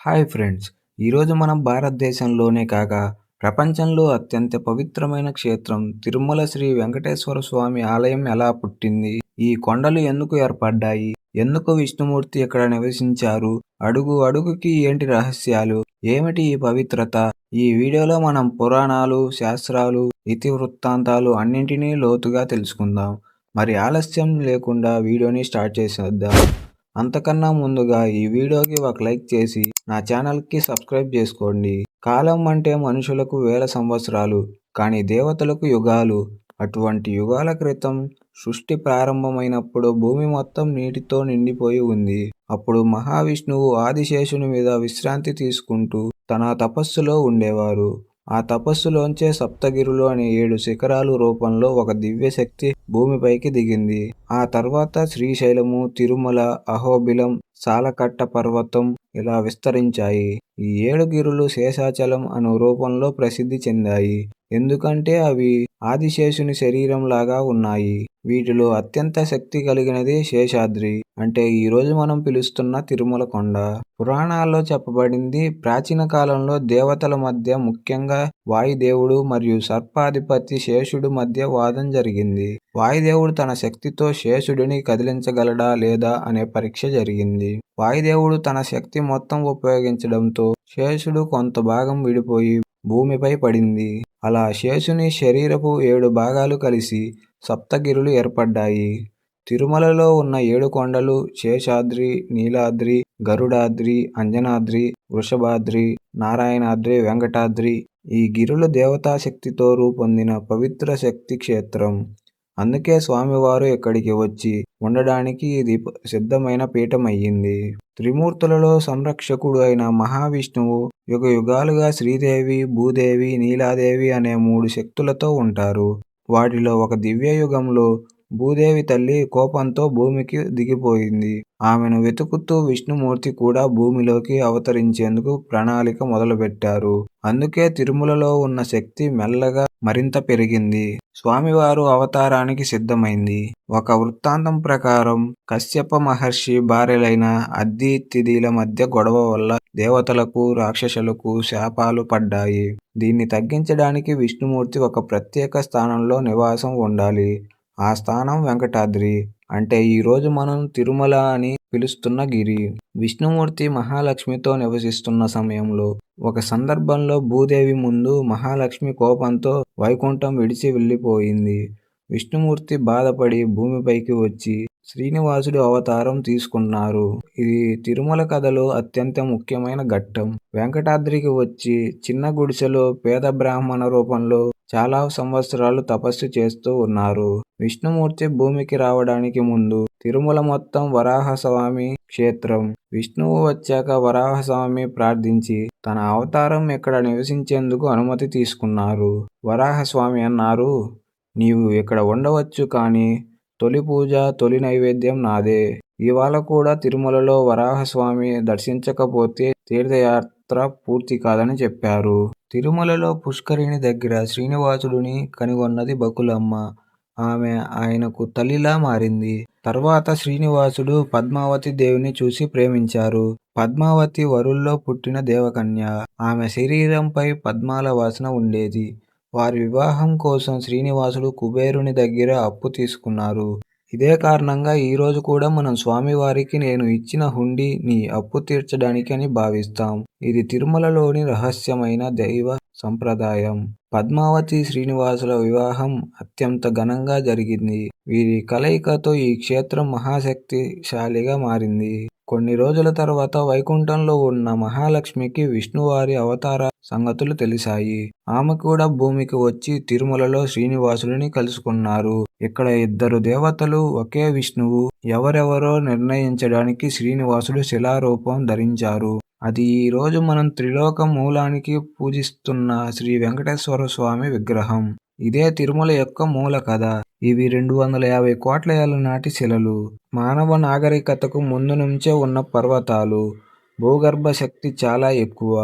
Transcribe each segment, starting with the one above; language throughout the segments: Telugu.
హాయ్ ఫ్రెండ్స్ ఈరోజు మనం భారతదేశంలోనే కాక ప్రపంచంలో అత్యంత పవిత్రమైన క్షేత్రం తిరుమల శ్రీ వెంకటేశ్వర స్వామి ఆలయం ఎలా పుట్టింది? ఈ కొండలు ఎందుకు ఏర్పడ్డాయి? ఎందుకు విష్ణుమూర్తి ఇక్కడ నివసించారు? అడుగు అడుగుకి ఏంటి రహస్యాలు? ఏమిటి ఈ పవిత్రత? ఈ వీడియోలో మనం పురాణాలు శాస్త్రాలు ఇతివృత్తాంతాలు అన్నింటినీ లోతుగా తెలుసుకుందాం. మరి ఆలస్యం లేకుండా వీడియోని స్టార్ట్ చేసేద్దాం. అంతకన్నా ముందుగా ఈ వీడియోకి ఒక లైక్ చేసి నా ఛానల్కి సబ్స్క్రైబ్ చేసుకోండి. కాలం అంటే మనుషులకు వేల సంవత్సరాలు కానీ దేవతలకు యుగాలు. అటువంటి యుగాల క్రితం సృష్టి ప్రారంభమైనప్పుడు భూమి మొత్తం నీటితో నిండిపోయి ఉంది. అప్పుడు మహావిష్ణువు ఆదిశేషుని మీద విశ్రాంతి తీసుకుంటూ తన తపస్సులో ఉండేవారు. ఆ తపస్సులోంచే సప్తగిరులు అనే ఏడు శిఖరాలు రూపంలో ఒక దివ్య శక్తి భూమిపైకి దిగింది. ఆ తర్వాత శ్రీశైలము తిరుమల అహోబిలం సాలకట్ట పర్వతం ఇలా విస్తరించాయి. ఈ ఏడు గిరులు శేషాచలం అను రూపంలో ప్రసిద్ధి చెందాయి. ఎందుకంటే అవి ఆదిశేషుని శరీరం లాగా ఉన్నాయి. వీటిలో అత్యంత శక్తి కలిగినది శేషాద్రి. అంటే ఈరోజు మనం పిలుస్తున్న తిరుమల కొండ. పురాణాల్లో చెప్పబడింది ప్రాచీన కాలంలో దేవతల మధ్య ముఖ్యంగా వాయుదేవుడు మరియు సర్పాధిపతి శేషుడు మధ్య వాదం జరిగింది. వాయుదేవుడు తన శక్తితో శేషుడిని కదిలించగలడా లేదా అనే పరీక్ష జరిగింది. వాయుదేవుడు తన శక్తి మొత్తం ఉపయోగించడంతో శేషుడు కొంత భాగం విడిపోయి భూమిపై పడింది. అలా శేషుని శరీరపు ఏడు భాగాలు కలిసి సప్తగిరులు ఏర్పడ్డాయి. తిరుమలలో ఉన్న ఏడు కొండలు శేషాద్రి నీలాద్రి గరుడాద్రి అంజనాద్రి వృషభాద్రి నారాయణాద్రి వెంకటాద్రి ఈ గిరులు దేవతాశక్తితో రూపొందిన పవిత్ర శక్తి క్షేత్రం. అందుకే స్వామివారు ఇక్కడికి వచ్చి ఉండడానికి ఇది సిద్ధమైన పీఠమయ్యింది. త్రిమూర్తులలో సంరక్షకుడు అయిన మహావిష్ణువు యుగ యుగాలుగా శ్రీదేవి భూదేవి నీలాదేవి అనే మూడు శక్తులతో ఉంటారు. వాటిలో ఒక దివ్య యుగంలో భూదేవి తల్లి కోపంతో భూమికి దిగిపోయింది. ఆమెను వెతుకుతూ విష్ణుమూర్తి కూడా భూమిలోకి అవతరించేందుకు ప్రణాళిక మొదలుపెట్టారు. అందుకే తిరుమలలో ఉన్న శక్తి మెల్లగా మరింత పెరిగింది. స్వామివారు అవతారానికి సిద్ధమైంది. ఒక వృత్తాంతం ప్రకారం కశ్యప మహర్షి భార్యలైన అద్ది తిథిల మధ్య గొడవ వల్ల దేవతలకు రాక్షసులకు శాపాలు పడ్డాయి. దీన్ని తగ్గించడానికి విష్ణుమూర్తి ఒక ప్రత్యేక స్థానంలో నివాసం ఉండాలి. ఆ స్థానం వెంకటాద్రి. అంటే ఈరోజు మనం తిరుమల అని పిలుస్తున్న గిరి. విష్ణుమూర్తి మహాలక్ష్మితో నివసిస్తున్న సమయంలో ఒక సందర్భంలో భూదేవి ముందు మహాలక్ష్మి కోపంతో వైకుంఠం విడిచి వెళ్ళిపోయింది. విష్ణుమూర్తి బాధపడి భూమిపైకి వచ్చి శ్రీనివాసుడు అవతారం తీసుకున్నారు. ఇది తిరుమల కథలో అత్యంత ముఖ్యమైన ఘట్టం. వెంకటాద్రికి వచ్చి చిన్న గుడిసెలో పేద బ్రాహ్మణ రూపంలో చాలా సంవత్సరాలు తపస్సు చేస్తూ ఉన్నారు. విష్ణుమూర్తి భూమికి రావడానికి ముందు తిరుమల మొత్తం వరాహస్వామి క్షేత్రం. విష్ణువు వచ్చాక వరాహస్వామి ప్రార్థించి తన అవతారం ఇక్కడ నివసించేందుకు అనుమతి తీసుకున్నారు. వరాహస్వామి అన్నారు నీవు ఇక్కడ ఉండవచ్చు కానీ తొలి పూజ తొలి నైవేద్యం నాదే. ఇవాళ కూడా తిరుమలలో వరాహస్వామి దర్శించకపోతే తీర్థయాత్ర పూర్తి కాదని చెప్పారు. తిరుమలలో పుష్కరిణి దగ్గర శ్రీనివాసుడిని కనుగొన్నది బకులమ్మ. ఆమె ఆయనకు తల్లిలా మారింది. తర్వాత శ్రీనివాసుడు పద్మావతి దేవిని చూసి ప్రేమించారు. పద్మావతి వరుల్లో పుట్టిన దేవకన్య. ఆమె శరీరంపై పద్మాల వాసన ఉండేది. వారి వివాహం కోసం శ్రీనివాసుడు కుబేరుని దగ్గర అప్పు తీసుకున్నారు. ఇదే కారణంగా ఈరోజు కూడా మనం స్వామివారికి నేను ఇచ్చిన హుండీ నీ అప్పు తీర్చడానికి అని భావిస్తాం. ఇది తిరుమలలోని రహస్యమైన దైవ సంప్రదాయం. పద్మావతి శ్రీనివాసుల వివాహం అత్యంత ఘనంగా జరిగింది. వీరి కలయికతో ఈ క్షేత్రం మహాశక్తిశాలిగా మారింది. కొన్ని రోజుల తర్వాత వైకుంఠంలో ఉన్న మహాలక్ష్మికి విష్ణువారి అవతార సంగతులు తెలిసాయి ఆమె కూడా భూమికి వచ్చి తిరుమలలో శ్రీనివాసుడిని కలుసుకున్నారు. ఇక్కడ ఇద్దరు దేవతలు ఒకే విష్ణువు ఎవరెవరో నిర్ణయించడానికి శ్రీనివాసుడు శిలారూపం ధరించారు. అది ఈ రోజు మనం త్రిలోక మూలానికి పూజిస్తున్న శ్రీ వెంకటేశ్వర స్వామి విగ్రహం. ఇదే తిరుమల యొక్క మూల కథ. ఇవి రెండు వందల యాభై కోట్ల ఏళ్ళ నాటి శిలలు. మానవ నాగరికతకు ముందు నుంచే ఉన్న పర్వతాలు. భూగర్భ శక్తి చాలా ఎక్కువ.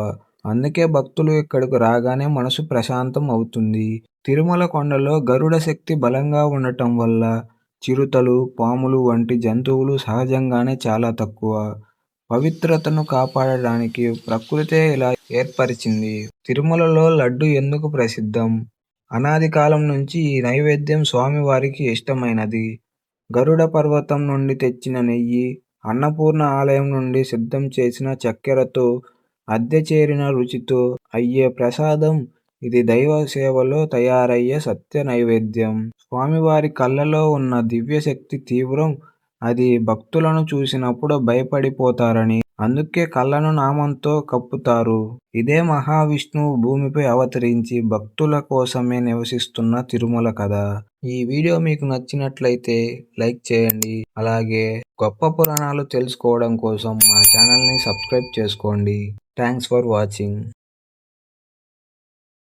అందుకే భక్తులు ఇక్కడకు రాగానే మనసు ప్రశాంతం అవుతుంది. తిరుమల కొండలో గరుడ శక్తి బలంగా ఉండటం వల్ల చిరుతలు పాములు వంటి జంతువులు సహజంగానే చాలా తక్కువ. పవిత్రతను కాపాడడానికి ప్రకృతే ఇలా ఏర్పరిచింది. తిరుమలలో లడ్డు ఎందుకు ప్రసిద్ధం? అనాది కాలం నుంచి ఈ నైవేద్యం స్వామివారికి ఇష్టమైనది. గరుడ పర్వతం నుండి తెచ్చిన నెయ్యి, అన్నపూర్ణ ఆలయం నుండి సిద్ధం చేసిన చక్కెరతో అద్దె చేరిన రుచితో అయ్యే ప్రసాదం ఇది దైవ సేవలో తయారయ్యే సత్య నైవేద్యం. స్వామివారి కళ్ళలో ఉన్న దివ్యశక్తి తీవ్రం. అది భక్తులను చూసినప్పుడు భయపడిపోతారని, అందుకే కళ్ళను నామంతో కప్పుతారు. ఇదే మహావిష్ణువు భూమిపై అవతరించి భక్తుల కోసమే నివసిస్తున్న తిరుమల కథ. ఈ వీడియో మీకు నచ్చినట్లయితే లైక్ చేయండి. అలాగే గొప్ప పురాణాలు తెలుసుకోవడం కోసం మా ఛానల్ని సబ్స్క్రైబ్ చేసుకోండి. Thanks for watching